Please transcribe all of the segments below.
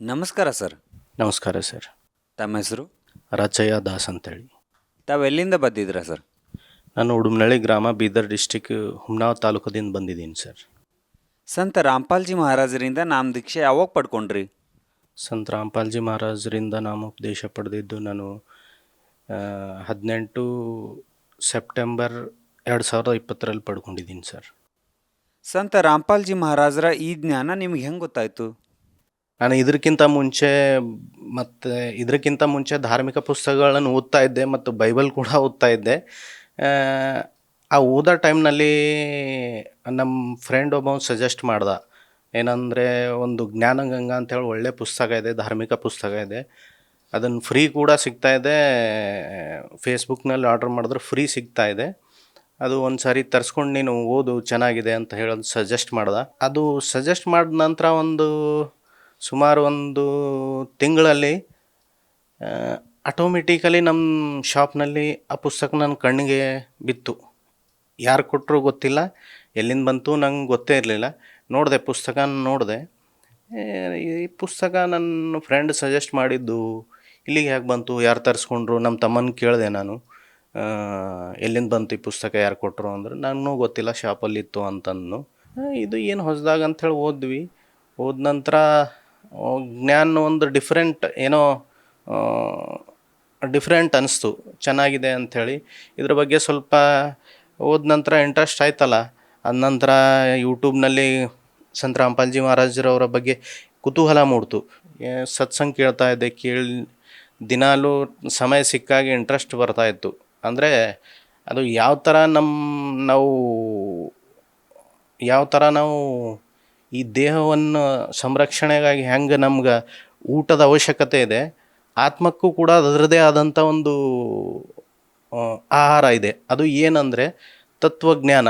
ನಮಸ್ಕಾರ ಸರ್. ನಮಸ್ಕಾರ ಸರ್. ತಮ್ಮ ಹೆಸರು? ರಚಯ ದಾಸ್ ಅಂತೇಳಿ. ತಾವೆಲ್ಲಿಂದ ಬಂದಿದ್ದೀರಾ ಸರ್? ನಾನು ಉಡುಮನಳ್ಳಿ ಗ್ರಾಮ ಬೀದರ್ ಡಿಸ್ಟಿಕ್ ಹುಮ್ನಾವ್ ತಾಲೂಕದಿಂದ ಬಂದಿದ್ದೀನಿ ಸರ್. ಸಂತ ರಾಮ್ಪಾಲ್ಜಿ ಮಹಾರಾಜರಿಂದ ನಾಮ ದೀಕ್ಷೆ ಯಾವಾಗ ಪಡ್ಕೊಂಡ್ರಿ? ಸಂತ ರಾಮ್ಪಾಲ್ಜಿ ಮಹಾರಾಜರಿಂದ ನಾಮೋಪದೇಶ ಪಡೆದಿದ್ದು ನಾನು ಹದಿನೆಂಟು ಸೆಪ್ಟೆಂಬರ್ ಎರಡು ಸಾವಿರದ ಇಪ್ಪತ್ತರಲ್ಲಿ ಪಡ್ಕೊಂಡಿದ್ದೀನಿ ಸರ್. ಸಂತ ರಾಮ್ಪಾಲ್ಜಿ ಮಹಾರಾಜರ ಈ ಜ್ಞಾನ ನಿಮ್ಗೆ ಹೆಂಗೆ ಗೊತ್ತಾಯ್ತು? ನಾನು ಇದಕ್ಕಿಂತ ಮುಂಚೆ ಮತ್ತು ಇದಕ್ಕಿಂತ ಮುಂಚೆ ಧಾರ್ಮಿಕ ಪುಸ್ತಕಗಳನ್ನು ಓದ್ತಾ ಇದ್ದೆ ಮತ್ತು ಬೈಬಲ್ ಕೂಡ ಓದ್ತಾ ಇದ್ದೆ. ಆ, ಓದೋ ಟೈಮ್ನಲ್ಲಿ ನಮ್ಮ ಫ್ರೆಂಡ್ ಒಬ್ಬ ಸಜೆಸ್ಟ್ ಮಾಡ್ದ. ಏನಂದರೆ ಒಂದು ಜ್ಞಾನಗಂಗಾ ಅಂತೇಳಿ ಒಳ್ಳೆ ಪುಸ್ತಕ ಇದೆ ಧಾರ್ಮಿಕ ಪುಸ್ತಕ ಇದೆ. ಅದನ್ನು ಫ್ರೀ ಕೂಡ ಸಿಗ್ತಾ ಇದೆ. ಫೇಸ್ಬುಕ್ನಲ್ಲಿ ಆರ್ಡ್ರ್ ಮಾಡಿದ್ರೆ ಫ್ರೀ ಸಿಗ್ತಾ ಇದೆ. ಅದು ಒಂದು ಸಾರಿ ತರಿಸ್ಕೊಂಡು ನೀನು ಓದು ಚೆನ್ನಾಗಿದೆ ಅಂತ ಹೇಳೋದು ಸಜೆಸ್ಟ್ ಮಾಡ್ದೆ. ಅದು ಸಜೆಸ್ಟ್ ಮಾಡಿದ ನಂತರ ಒಂದು ಸುಮಾರು ಒಂದು ತಿಂಗಳಲ್ಲಿ ಆಟೋಮೆಟಿಕಲಿ ನಮ್ಮ ಶಾಪ್ನಲ್ಲಿ ಆ ಪುಸ್ತಕ ನನ್ನ ಕಣ್ಣಿಗೆ ಬಿತ್ತು. ಯಾರು ಕೊಟ್ಟರು ಗೊತ್ತಿಲ್ಲ, ಎಲ್ಲಿಂದ ಬಂತು ನಂಗೆ ಗೊತ್ತೇ ಇರಲಿಲ್ಲ. ನೋಡಿದೆ ಪುಸ್ತಕ ನೋಡಿದೆ. ಈ ಪುಸ್ತಕ ನನ್ನ ಫ್ರೆಂಡ್ ಸಜೆಸ್ಟ್ ಮಾಡಿದ್ದು, ಇಲ್ಲಿಗೆ ಹೇಗೆ ಬಂತು, ಯಾರು ತರಿಸ್ಕೊಂಡ್ರು ನಮ್ಮ ತಮ್ಮನ ಕೇಳಿದೆ ನಾನು. ಎಲ್ಲಿಂದ ಬಂತು ಈ ಪುಸ್ತಕ, ಯಾರು ಕೊಟ್ಟರು ಅಂದ್ರೆ. ನನಗೂ ಗೊತ್ತಿಲ್ಲ ಶಾಪಲ್ಲಿತ್ತು ಅಂತಂದು ಇದು ಏನು ಹೊಸದಾಗ ಅಂಥೇಳಿ ಓದ್ವಿ ಓದ ನಂತರ ಜ್ಞಾನ ಒಂದು ಡಿಫ್ರೆಂಟ್ ಏನೋ ಡಿಫ್ರೆಂಟ್ ಅನಿಸ್ತು. ಚೆನ್ನಾಗಿದೆ ಅಂಥೇಳಿ. ಇದ್ರ ಬಗ್ಗೆ ಸ್ವಲ್ಪ ಹೋದ ನಂತರ ಇಂಟ್ರೆಸ್ಟ್ ಆಯ್ತಲ್ಲ. ಅದ ನಂತರ ಯೂಟ್ಯೂಬ್ನಲ್ಲಿ ಸಂತ ರಾಮ್ಪಾಲ್ಜಿ ಮಹಾರಾಜರವರ ಬಗ್ಗೆ ಕುತೂಹಲ ಮೂಡ್ತು. ಸತ್ಸಂಗ್ ಕೇಳ್ತಾ ಇದ್ದೆ, ಕೇಳಿ, ದಿನಾಲೂ ಸಮಯ ಸಿಕ್ಕಾಗಿ ಇಂಟ್ರೆಸ್ಟ್ ಬರ್ತಾ ಇತ್ತು. ಅಂದರೆ ಅದು ಯಾವ ಥರ ನಮ್ಮ ನಾವು, ಯಾವ ಥರ ನಾವು ಈ ದೇಹವನ್ನು ಸಂರಕ್ಷಣೆಗಾಗಿ ಹೆಂಗೆ ನಮ್ಗೆ ಊಟದ ಅವಶ್ಯಕತೆ ಇದೆ, ಆತ್ಮಕ್ಕೂ ಕೂಡ ಅದರದೇ ಆದಂಥ ಒಂದು ಆಹಾರ ಇದೆ. ಅದು ಏನಂದರೆ ತತ್ವಜ್ಞಾನ.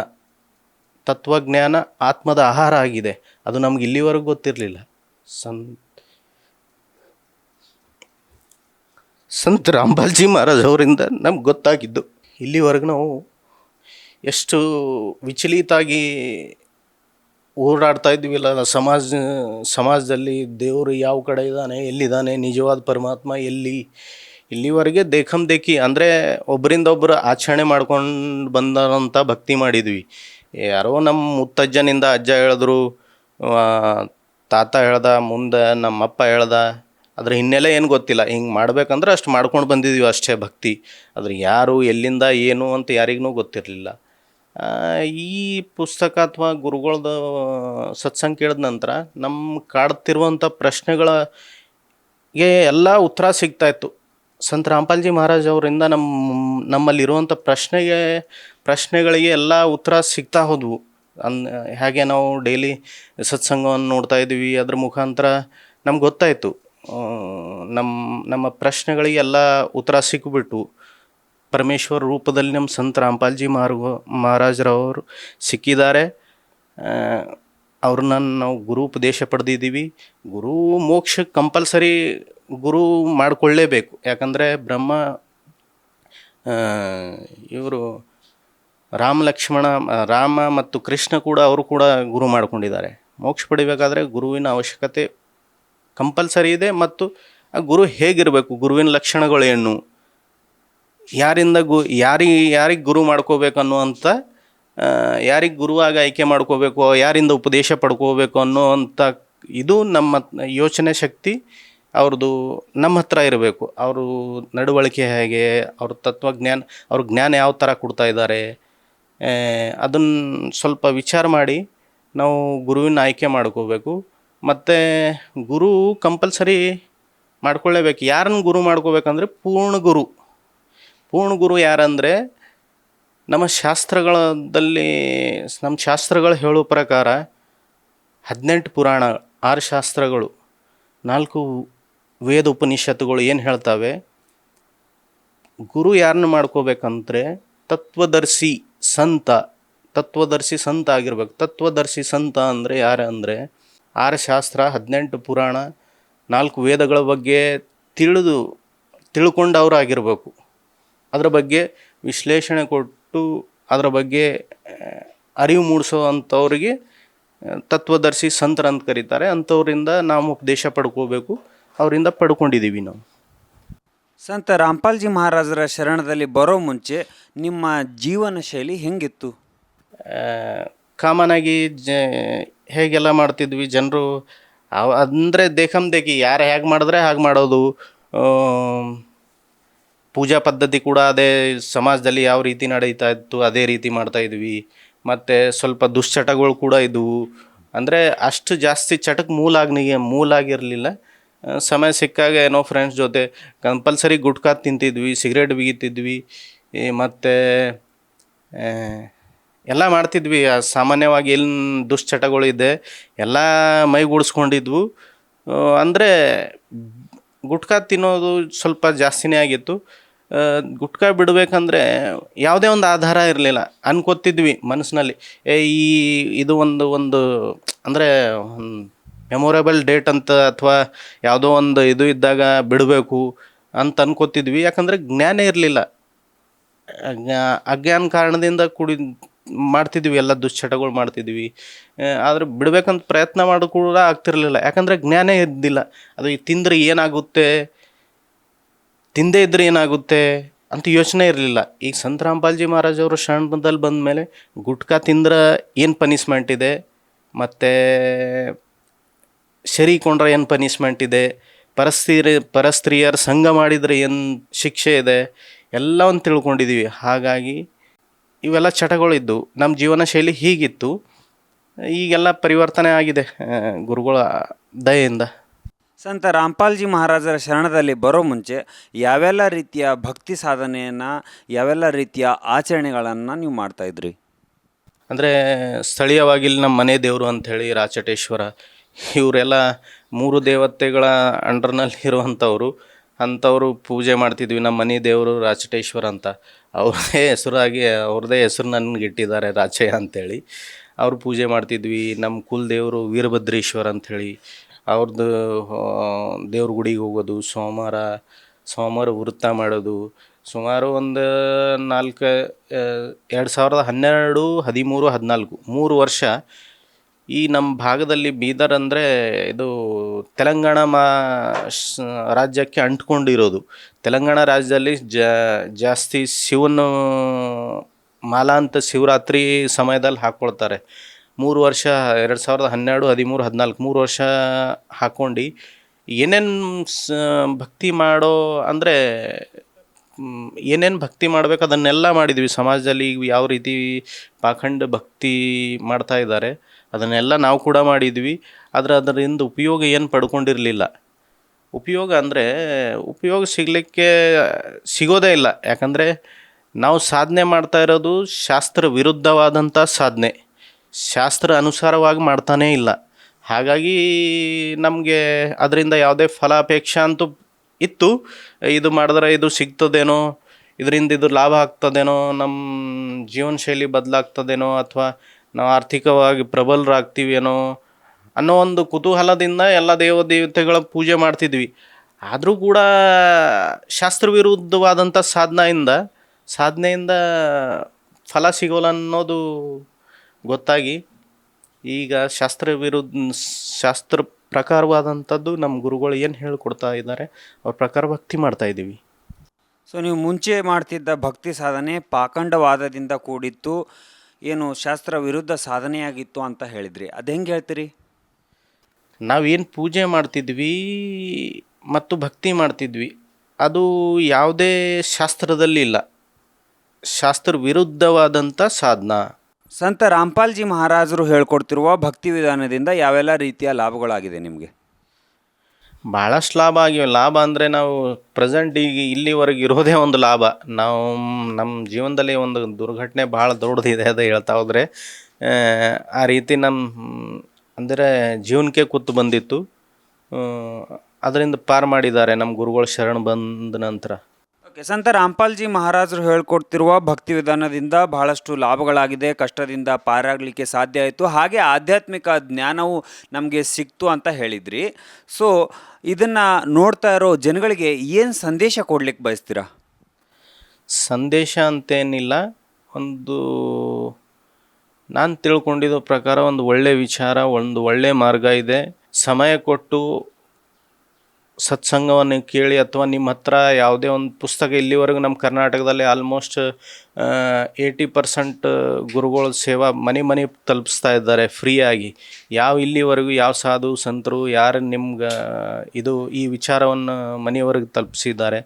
ತತ್ವಜ್ಞಾನ ಆತ್ಮದ ಆಹಾರ ಆಗಿದೆ. ಅದು ನಮ್ಗೆ ಇಲ್ಲಿವರೆಗೂ ಗೊತ್ತಿರಲಿಲ್ಲ. ಸಂ, ಸಂತ ರಾಮ್ಬಾಲ್ಜಿ ಮಹಾರಾಜ್ ಅವರಿಂದ ನಮ್ಗೆ ಗೊತ್ತಾಗಿದ್ದು. ಇಲ್ಲಿವರೆಗೂ ನಾವು ಎಷ್ಟು ವಿಚಲಿತಾಗಿ ಓಡಾಡ್ತಾ ಇದ್ವಿಲ್ಲ ಸಮಾಜ, ಸಮಾಜದಲ್ಲಿ ದೇವರು ಯಾವ ಕಡೆ ಇದ್ದಾನೆ, ಎಲ್ಲಿದ್ದಾನೆ, ನಿಜವಾದ ಪರಮಾತ್ಮ ಎಲ್ಲಿ, ಇಲ್ಲಿವರೆಗೆ ದೇಖಂ ದೇಖಿ. ಅಂದರೆ ಒಬ್ಬರಿಂದ ಒಬ್ಬರು ಆಚರಣೆ ಮಾಡ್ಕೊಂಡು ಬಂದಂಥ ಭಕ್ತಿ ಮಾಡಿದ್ವಿ. ಯಾರೋ ನಮ್ಮ ಮುತ್ತಜ್ಜನಿಂದ ಅಜ್ಜ ಹೇಳಿದ್ರು ತಾತ ಹೇಳ್ದ, ಮುಂದೆ ನಮ್ಮಪ್ಪ ಹೇಳ್ದ ಅದ್ರ ಹಿನ್ನೆಲೆ ಏನು ಗೊತ್ತಿಲ್ಲ. ಹಿಂಗೆ ಮಾಡ್ಬೇಕಂದ್ರೆ ಅಷ್ಟು ಮಾಡ್ಕೊಂಡು ಬಂದಿದ್ದೀವಿ ಅಷ್ಟೇ ಭಕ್ತಿ. ಅದ್ರ ಯಾರು ಎಲ್ಲಿಂದ ಏನು ಅಂತ ಯಾರಿಗೂ ಗೊತ್ತಿರಲಿಲ್ಲ. ಈ ಪುಸ್ತಕ ಅಥವಾ ಗುರುಗಳದ ಸತ್ಸಂಗ ಕೇಳಿದ ನಂತರ ನಮ್ಮ ಕಾಡ್ತಿರುವಂಥ ಪ್ರಶ್ನೆಗಳಿಗೆ ಎಲ್ಲ ಉತ್ತರ ಸಿಗ್ತಾ ಇತ್ತು. ಸಂತ ರಾಮ್ಪಾಲ್ಜಿ ಮಹಾರಾಜ್ ಅವರಿಂದ ನಮ್ಮ ನಮ್ಮಲ್ಲಿರುವಂಥ ಪ್ರಶ್ನೆಗೆ, ಪ್ರಶ್ನೆಗಳಿಗೆ ಎಲ್ಲ ಉತ್ತರ ಸಿಗ್ತಾ ಹೋದವು. ಅನ್, ಹೇಗೆ ನಾವು ಡೈಲಿ ಸತ್ಸಂಗವನ್ನು ನೋಡ್ತಾ ಇದ್ವಿ ಅದ್ರ ಮುಖಾಂತರ ನಮ್ಗೆ ಗೊತ್ತಾಯಿತು. ನಮ್ಮ ನಮ್ಮ ಪ್ರಶ್ನೆಗಳಿಗೆ ಎಲ್ಲ ಉತ್ತರ ಸಿಕ್ಬಿಟ್ಟು ಪರಮೇಶ್ವರ ರೂಪದಲ್ಲಿ ನಮ್ಮ ಸಂತ ರಾಮ್ಪಾಲ್ಜಿ ಮಾರ್ಗ ಮಹಾರಾಜರವರು ಸಿಕ್ಕಿದ್ದಾರೆ. ಅವ್ರನ್ನ ನಾವು ಗುರು ಉಪದೇಶ ಪಡೆದಿದ್ದೀವಿ. ಗುರು ಮೋಕ್ಷ ಕಂಪಲ್ಸರಿ ಗುರು ಮಾಡಿಕೊಳ್ಳೇಬೇಕು. ಯಾಕಂದರೆ ಬ್ರಹ್ಮ ಇವರು ರಾಮ ಲಕ್ಷ್ಮಣ, ರಾಮ ಮತ್ತು ಕೃಷ್ಣ ಕೂಡ ಅವರು ಕೂಡ ಗುರು ಮಾಡಿಕೊಂಡಿದ್ದಾರೆ. ಮೋಕ್ಷ ಪಡಿಬೇಕಾದ್ರೆ ಗುರುವಿನ ಅವಶ್ಯಕತೆ ಕಂಪಲ್ಸರಿ ಇದೆ ಮತ್ತು ಆ ಗುರು ಹೇಗಿರಬೇಕು? ಗುರುವಿನ ಲಕ್ಷಣಗಳೇನು? ಯಾರಿಂದ ಗು ಯಾರಿಗೆ ಯಾರಿಗೆ ಗುರು ಮಾಡ್ಕೋಬೇಕು ಅನ್ನುವಂಥ ಯಾರಿಗೆ ಗುರುವಾಗಿ ಆಯ್ಕೆ ಮಾಡ್ಕೋಬೇಕು, ಯಾರಿಂದ ಉಪದೇಶ ಪಡ್ಕೋಬೇಕು ಅನ್ನುವಂಥ ಇದು ನಮ್ಮ ಯೋಚನೆ ಶಕ್ತಿ ಅವ್ರದ್ದು ನಮ್ಮ ಹತ್ರ ಇರಬೇಕು. ಅವರು ನಡವಳಿಕೆ ಹೇಗೆ, ಅವ್ರ ತತ್ವಜ್ಞಾನ, ಅವ್ರ ಜ್ಞಾನ ಯಾವ ಥರ ಕೊಡ್ತಾ ಇದ್ದಾರೆ ಅದನ್ನು ಸ್ವಲ್ಪ ವಿಚಾರ ಮಾಡಿ ನಾವು ಗುರುವಿನ ಆಯ್ಕೆ ಮಾಡ್ಕೋಬೇಕು. ಮತ್ತು ಗುರು ಕಂಪಲ್ಸರಿ ಮಾಡ್ಕೊಳ್ಳೇಬೇಕು. ಯಾರನ್ನು ಗುರು ಮಾಡ್ಕೋಬೇಕಂದ್ರೆ ಪೂರ್ಣ ಗುರು. ಪೂರ್ಣ ಗುರು ಯಾರಂದರೆ ನಮ್ಮ ಶಾಸ್ತ್ರಗಳಲ್ಲಿ, ನಮ್ಮ ಶಾಸ್ತ್ರಗಳು ಹೇಳೋ ಪ್ರಕಾರ ಹದಿನೆಂಟು ಪುರಾಣ, ಆರು ಶಾಸ್ತ್ರಗಳು, ನಾಲ್ಕು ವೇದ ಉಪನಿಷತ್ತುಗಳು ಏನು ಹೇಳ್ತವೆ? ಗುರು ಯಾರನ್ನ ಮಾಡ್ಕೋಬೇಕಂದ್ರೆ ತತ್ವದರ್ಶಿ ಸಂತ ತತ್ವದರ್ಶಿ ಸಂತ ಆಗಿರ್ಬೇಕು. ತತ್ವದರ್ಶಿ ಸಂತ ಅಂದರೆ ಯಾರು ಅಂದರೆ ಆರು ಶಾಸ್ತ್ರ, ಹದಿನೆಂಟು ಪುರಾಣ, ನಾಲ್ಕು ವೇದಗಳ ಬಗ್ಗೆ ತಿಳಿದು ತಿಳ್ಕೊಂಡವ್ರು ಆಗಿರಬೇಕು ಅದರ ಬಗ್ಗೆ ವಿಶ್ಲೇಷಣೆ ಕೊಟ್ಟು ಅದರ ಬಗ್ಗೆ ಅರಿವು ಮೂಡಿಸೋ ಅಂಥವ್ರಿಗೆ ತತ್ವದರ್ಶಿ ಸಂತರ ಅಂತ ಕರೀತಾರೆ. ಅಂಥವರಿಂದ ನಾವು ಉಪದೇಶ ಪಡ್ಕೋಬೇಕು. ಅವರಿಂದ ಪಡ್ಕೊಂಡಿದ್ದೀವಿ ನಾವು. ಸಂತ ರಾಮ್ಪಾಲ್ಜಿ ಮಹಾರಾಜರ ಶರಣದಲ್ಲಿ ಬರೋ ಮುಂಚೆ ನಿಮ್ಮ ಜೀವನ ಶೈಲಿ ಹೆಂಗಿತ್ತು? ಕಾಮನಾಗಿ ಜ ಹೇಗೆಲ್ಲ ಮಾಡ್ತಿದ್ವಿ ಜನರು? ಅವ ಅಂದರೆ ದೇಖಂ ದೇಖಿ ಯಾರು ಹೇಗೆ ಮಾಡಿದ್ರೆ ಹಾಗೆ ಮಾಡೋದು. ಪೂಜಾ ಪದ್ಧತಿ ಕೂಡ ಅದೇ ಸಮಾಜದಲ್ಲಿ ಯಾವ ರೀತಿ ನಡೀತಾ ಇತ್ತು, ಅದೇ ರೀತಿ ಮಾಡ್ತಾ ಇದ್ವಿ. ಮತ್ತು ಸ್ವಲ್ಪ ದುಶ್ಚಟಗಳು ಕೂಡ ಇದ್ವು. ಅಂದರೆ ಅಷ್ಟು ಜಾಸ್ತಿ ಚಟಕ್ಕೆ ಮೂಲಾಗಿ ಮೂಲಾಗಿರಲಿಲ್ಲ ಸಮಯ ಸಿಕ್ಕಾಗ ಏನೋ ಫ್ರೆಂಡ್ಸ್ ಜೊತೆ ಕಂಪಲ್ಸರಿ ಗುಟ್ಕಾ ತಿಂತಿದ್ವಿ ಸಿಗರೇಟ್ ಬಿಗಿತಿದ್ವಿ. ಮತ್ತು ಎಲ್ಲ ಮಾಡ್ತಿದ್ವಿ. ಸಾಮಾನ್ಯವಾಗಿ ಏನು ದುಶ್ಚಟಗಳು ಇದೆ, ಎಲ್ಲ ಮೈಗೂಡಿಸ್ಕೊಂಡಿದ್ವು. ಅಂದರೆ ಗುಟ್ಕಾ ತಿನ್ನೋದು ಸ್ವಲ್ಪ ಜಾಸ್ತಿನೇ ಆಗಿತ್ತು. ಗುಟ್ಕಾ ಬಿಡಬೇಕಂದ್ರೆ ಯಾವುದೇ ಒಂದು ಆಧಾರ ಇರಲಿಲ್ಲ. ಅನ್ಕೋತಿದ್ವಿ ಮನಸ್ಸಿನಲ್ಲಿ. ಏ, ಈ, ಇದು ಒಂದು ಒಂದು, ಅಂದರೆ ಮೆಮೊರೇಬಲ್ ಡೇಟ್ ಅಂತ ಅಥವಾ ಯಾವುದೋ ಒಂದು ಇದು ಇದ್ದಾಗ ಬಿಡಬೇಕು ಅಂತ ಅನ್ಕೋತಿದ್ವಿ. ಯಾಕಂದರೆ ಜ್ಞಾನ ಇರಲಿಲ್ಲ. ಅಜ್ಞಾನ ಕಾರಣದಿಂದ ಕುಡಿ ಮಾಡ್ತಿದ್ವಿ, ಎಲ್ಲ ದುಶ್ಚಟಗಳು ಮಾಡ್ತಿದ್ವಿ. ಆದರೆ ಬಿಡಬೇಕಂತ ಪ್ರಯತ್ನ ಮಾಡೋದು ಕೂಡ ಆಗ್ತಿರಲಿಲ್ಲ. ಯಾಕಂದರೆ ಜ್ಞಾನ ಇದ್ದಿಲ್ಲ. ಅದು ತಿಂದ್ರೆ ಏನಾಗುತ್ತೆ? ತಿಂದೇ ಇದ್ರೆ ಏನಾಗುತ್ತೆ ಅಂತ ಯೋಚನೆ ಇರಲಿಲ್ಲ. ಈಗ ಸಂತ ರಾಮ್ಪಾಲ್ಜಿ ಮಹಾರಾಜ್ ಅವರು ಶರಣದಲ್ಲಿ ಬಂದ ಮೇಲೆ ಗುಟ್ಕಾ ತಿಂದ್ರೆ ಏನು ಪನಿಷ್ಮೆಂಟ್ ಇದೆ? ಮತ್ತು ಶರೀಕೊಂಡ್ರೆ ಏನು ಪನಿಷ್ಮೆಂಟ್ ಇದೆ? ಪರಸ್ತ್ರೀ, ಪರಸ್ತ್ರೀಯರ ಸಂಘ ಮಾಡಿದರೆ ಏನು ಶಿಕ್ಷೆ ಇದೆ? ಎಲ್ಲವನ್ನು ತಿಳ್ಕೊಂಡಿದ್ದೀವಿ ಹಾಗಾಗಿ ಇವೆಲ್ಲ ಚಟಗಳು ಇದ್ದು, ನಮ್ಮ ಜೀವನ ಶೈಲಿ ಹೀಗಿತ್ತು. ಈಗೆಲ್ಲ ಪರಿವರ್ತನೆ ಆಗಿದೆ ಗುರುಗಳ ದಯೆಯಿಂದ. ಸಂತ ರಾಮ್ಪಾಲ್ಜಿ ಮಹಾರಾಜರ ಶರಣದಲ್ಲಿ ಬರೋ ಮುಂಚೆ ಯಾವೆಲ್ಲ ರೀತಿಯ ಭಕ್ತಿ ಸಾಧನೆಯನ್ನು, ಯಾವೆಲ್ಲ ರೀತಿಯ ಆಚರಣೆಗಳನ್ನು ನೀವು ಮಾಡ್ತಾಯಿದ್ರಿ ಅಂದರೆ ಸ್ಥಳೀಯವಾಗಿ ಇಲ್ಲಿ ನಮ್ಮ ಮನೆ ದೇವರು ಅಂಥೇಳಿ ರಾಚಟೇಶ್ವರ, ಇವರೆಲ್ಲ ಮೂರು ದೇವತೆಗಳ ಅಂಡರ್ನಲ್ಲಿ ಇರುವಂಥವ್ರು. ಅಂಥವ್ರು ಪೂಜೆ ಮಾಡ್ತಿದ್ವಿ. ನಮ್ಮ ಮನೆ ದೇವರು ರಾಚಟೇಶ್ವರ ಅಂತ. ಅವ್ರದೇ ಹೆಸರಾಗಿ, ಅವ್ರದ್ದೇ ಹೆಸರು ನನಗೆ ಇಟ್ಟಿದ್ದಾರೆ ರಾಚಯ್ಯ ಅಂಥೇಳಿ ಅವ್ರು ಪೂಜೆ ಮಾಡ್ತಿದ್ವಿ. ನಮ್ಮ ಕುಲದೇವರು ವೀರಭದ್ರೇಶ್ವರ ಅಂಥೇಳಿ ಅವ್ರದ್ದು ದೇವ್ರ ಗುಡಿಗೆ ಹೋಗೋದು ಸೋಮವಾರ ಸೋಮವಾರ ವೃತ್ತ ಮಾಡೋದು. ಸುಮಾರು ಒಂದು ನಾಲ್ಕು ಎರಡು ಸಾವಿರದ ಹನ್ನೆರಡು, ಹದಿಮೂರು, ಹದಿನಾಲ್ಕು, ಮೂರು ವರ್ಷ ಈ ನಮ್ಮ ಭಾಗದಲ್ಲಿ ಬೀದರ್ ಅಂದರೆ ಇದು ತೆಲಂಗಾಣ ಮಾ ರಾಜ್ಯಕ್ಕೆ ಅಂಟ್ಕೊಂಡಿರೋದು. ತೆಲಂಗಾಣ ರಾಜ್ಯದಲ್ಲಿ ಜಾಸ್ತಿ ಶಿವನ ಮಾಲಾ ಅಂತ ಶಿವರಾತ್ರಿ ಸಮಯದಲ್ಲಿ ಹಾಕ್ಕೊಳ್ತಾರೆ. ಮೂರು ವರ್ಷ, ಎರಡು ಸಾವಿರದ ಹನ್ನೆರಡು, ಹದಿಮೂರು, ಹದಿನಾಲ್ಕು, ಮೂರು ವರ್ಷ ಹಾಕ್ಕೊಂಡು ಏನೇನು ಸ, ಭಕ್ತಿ ಮಾಡೋ, ಅಂದರೆ ಏನೇನು ಭಕ್ತಿ ಮಾಡಬೇಕು ಅದನ್ನೆಲ್ಲ ಮಾಡಿದ್ವಿ. ಸಮಾಜದಲ್ಲಿ ಯಾವ ರೀತಿ ಪಾಖಂಡ ಭಕ್ತಿ ಮಾಡ್ತಾ ಇದ್ದಾರೆ, ಅದನ್ನೆಲ್ಲ ನಾವು ಕೂಡ ಮಾಡಿದ್ವಿ. ಆದರೆ ಅದರಿಂದ ಉಪಯೋಗ ಏನು ಪಡ್ಕೊಂಡಿರಲಿಲ್ಲ. ಉಪಯೋಗ ಅಂದರೆ, ಉಪಯೋಗ ಸಿಗಲಿಕ್ಕೆ ಸಿಗೋದೇ ಇಲ್ಲ. ಯಾಕಂದರೆ, ನಾವು ಸಾಧನೆ ಮಾಡ್ತಾ ಇರೋದು ಶಾಸ್ತ್ರ ವಿರುದ್ಧವಾದಂಥ ಸಾಧನೆ. ಶಾಸ್ತ್ರ ಅನುಸಾರವಾಗಿ ಮಾಡ್ತಾನೇ ಇಲ್ಲ. ಹಾಗಾಗಿ ನಮಗೆ ಅದರಿಂದ ಯಾವುದೇ ಫಲಾಪೇಕ್ಷೆ ಅಂತೂ ಇತ್ತು. ಇದು ಮಾಡಿದ್ರೆ ಇದು ಸಿಗ್ತದೇನೋ, ಇದರಿಂದ ಇದು ಲಾಭ ಆಗ್ತದೇನೋ ನಮ್ಮ ಜೀವನ ಶೈಲಿ ಬದಲಾಗ್ತದೇನೋ, ಅಥವಾ ನಾವು ಆರ್ಥಿಕವಾಗಿ ಪ್ರಬಲರಾಗ್ತೀವೇನೋ ಅನ್ನೋ ಒಂದು ಕುತೂಹಲದಿಂದ ಎಲ್ಲ ದೇವ ದೇವತೆಗಳ ಪೂಜೆ ಮಾಡ್ತಿದ್ವಿ. ಆದರೂ ಕೂಡ ಶಾಸ್ತ್ರ ವಿರುದ್ಧವಾದಂಥ ಸಾಧನೆಯಿಂದ ಸಾಧನೆಯಿಂದ ಫಲ ಸಿಗೋಲ್ಲ ಅನ್ನೋದು ಗೊತ್ತಾಗಿ ಈಗ ಶಾಸ್ತ್ರ ವಿರುದ್ಧ ಶಾಸ್ತ್ರ ಪ್ರಕಾರವಾದಂಥದ್ದು ನಮ್ಮ ಗುರುಗಳು ಏನು ಹೇಳಿಕೊಡ್ತಾ ಇದ್ದಾರೆ ಅವ್ರ ಪ್ರಕಾರ ಭಕ್ತಿ ಮಾಡ್ತಾ ಇದ್ದೀವಿ. ಸೊ ನೀವು ಮುಂಚೆ ಮಾಡ್ತಿದ್ದ ಭಕ್ತಿ ಸಾಧನೆ ಪಾಖಂಡವಾದದಿಂದ ಕೂಡಿತ್ತು ಏನು ಶಾಸ್ತ್ರ ವಿರುದ್ಧ ಸಾಧನೆಯಾಗಿತ್ತು ಅಂತ ಹೇಳಿದ್ರಿ. ಅದು ಹೆಂಗೆ ಹೇಳ್ತೀರಿ? ನಾವೇನು ಪೂಜೆ ಮಾಡ್ತಿದ್ವಿ ಮತ್ತು ಭಕ್ತಿ ಮಾಡ್ತಿದ್ವಿ ಅದು ಯಾವುದೇ ಶಾಸ್ತ್ರದಲ್ಲಿ ಇಲ್ಲ. ಶಾಸ್ತ್ರ ವಿರುದ್ಧವಾದಂಥ ಸಾಧನ. ಸಂತ ರಾಮ್ಪಾಲ್ಜಿ ಮಹಾರಾಜರು ಹೇಳ್ಕೊಡ್ತಿರುವ ಭಕ್ತಿ ವಿಧಾನದಿಂದ ಯಾವೆಲ್ಲ ರೀತಿಯ ಲಾಭಗಳಾಗಿದೆ ನಿಮಗೆ? ಭಾಳಷ್ಟು ಲಾಭ ಆಗಿವೆ. ಲಾಭ ಅಂದರೆ ನಾವು ಪ್ರೆಸೆಂಟ್ ಈಗ ಇಲ್ಲಿವರೆಗೆ ಇರೋದೇ ಒಂದು ಲಾಭ. ನಾವು ನಮ್ಮ ಜೀವನದಲ್ಲಿ ಒಂದು ದುರ್ಘಟನೆ ಭಾಳ ದೊಡ್ಡದಿದೆ ಅದು ಹೇಳ್ತಾ ಹೋದರೆ ಆ, ರೀತಿ ನಮ್ಮ ಅಂದರೆ ಜೀವನಕ್ಕೆ ಕೂತು ಬಂದಿತ್ತು. ಅದರಿಂದ ಪಾರು ಮಾಡಿದ್ದಾರೆ ನಮ್ಮ ಗುರುಗಳು ಶರಣ ಬಂದ ನಂತರ. ಓಕೆ ಸಂತ ರಾಮ್ಪಾಲ್ಜಿ ಮಹಾರಾಜರು ಹೇಳ್ಕೊಡ್ತಿರುವ ಭಕ್ತಿ ವಿಧಾನದಿಂದ ಬಹಳಷ್ಟು ಲಾಭಗಳಾಗಿದೆ, ಕಷ್ಟದಿಂದ ಪಾರಾಗಲಿಕ್ಕೆ ಸಾಧ್ಯ ಆಯಿತು. ಹಾಗೆ ಆಧ್ಯಾತ್ಮಿಕ ಜ್ಞಾನವು ನಮಗೆ ಸಿಕ್ತು ಅಂತ ಹೇಳಿದ್ರಿ. ಸೊ ಇದನ್ನು ನೋಡ್ತಾ ಇರೋ ಜನಗಳಿಗೆ ಏನು ಸಂದೇಶ ಕೊಡ್ಲಿಕ್ಕೆ ಬಯಸ್ತೀರಾ? ಸಂದೇಶ ಅಂತೇನಿಲ್ಲ. ಒಂದು ನಾನು ತಿಳ್ಕೊಂಡಿದ್ದ ಪ್ರಕಾರ ಒಂದು ಒಳ್ಳೆ ವಿಚಾರ, ಒಂದು ಒಳ್ಳೆ ಮಾರ್ಗ ಇದೆ. ಸಮಯ ಕೊಟ್ಟು ಸತ್ಸಂಗವನ್ನು ಕೇಳಿ ಅಥವಾ ನಿಮ್ಮ ಹತ್ರ ಯಾವುದೇ ಒಂದು ಪುಸ್ತಕ ಇಲ್ಲಿವರೆಗೂ ನಮ್ಮ ಕರ್ನಾಟಕದಲ್ಲಿ ಆಲ್ಮೋಸ್ಟ್ ಏಯ್ಟಿ ಪರ್ಸೆಂಟ್ ಗುರುಗಳ ಸೇವಾ ಮನೆ ಮನೆ ತಲುಪಿಸ್ತಾ ಇದ್ದಾರೆ ಫ್ರೀಯಾಗಿ ಯಾವ ಇಲ್ಲಿವರೆಗೂ ಯಾವ ಸಾಧು ಸಂತರು ಯಾರು ನಿಮ್ಗೆ, ಇದು ಈ ವಿಚಾರವನ್ನು ಮನೆಯವರೆಗೆ ತಲುಪಿಸಿದ್ದಾರೆ,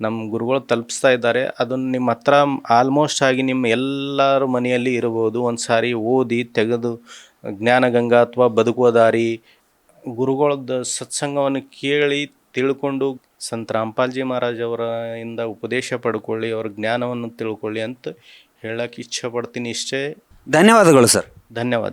ನಮ್ಮ ಗುರುಗಳು ತಲುಪಿಸ್ತಾ ಇದ್ದಾರೆ. ಅದನ್ನು ನಿಮ್ಮ ಹತ್ರ ಆಲ್ಮೋಸ್ಟ್ ಆಗಿ ನಿಮ್ಮ ಎಲ್ಲರ ಮನೆಯಲ್ಲಿ ಇರ್ಬೋದು. ಒಂದು ಸಾರಿ ಓದಿ, ತೆಗೆದು, ಜ್ಞಾನಗಂಗಾ ಅಥವಾ ಬದುಕುವ ದಾರಿ ಗುರುಗಳದ್ದು ಸತ್ಸಂಗವನ್ನು ಕೇಳಿ ತಿಳ್ಕೊಂಡು ಸಂತ ರಾಮ್ಪಾಲ್ಜಿ ಮಹಾರಾಜ್ ಅವರ ಇಂದ ಉಪದೇಶ ಪಡ್ಕೊಳ್ಳಿ ಅವ್ರ ಜ್ಞಾನವನ್ನು ತಿಳ್ಕೊಳ್ಳಿ ಅಂತ ಹೇಳಕ್ಕೆ ಇಚ್ಛೆ ಪಡ್ತೀನಿ ಇಷ್ಟೇ. ಧನ್ಯವಾದಗಳು ಸರ್. ಧನ್ಯವಾದ.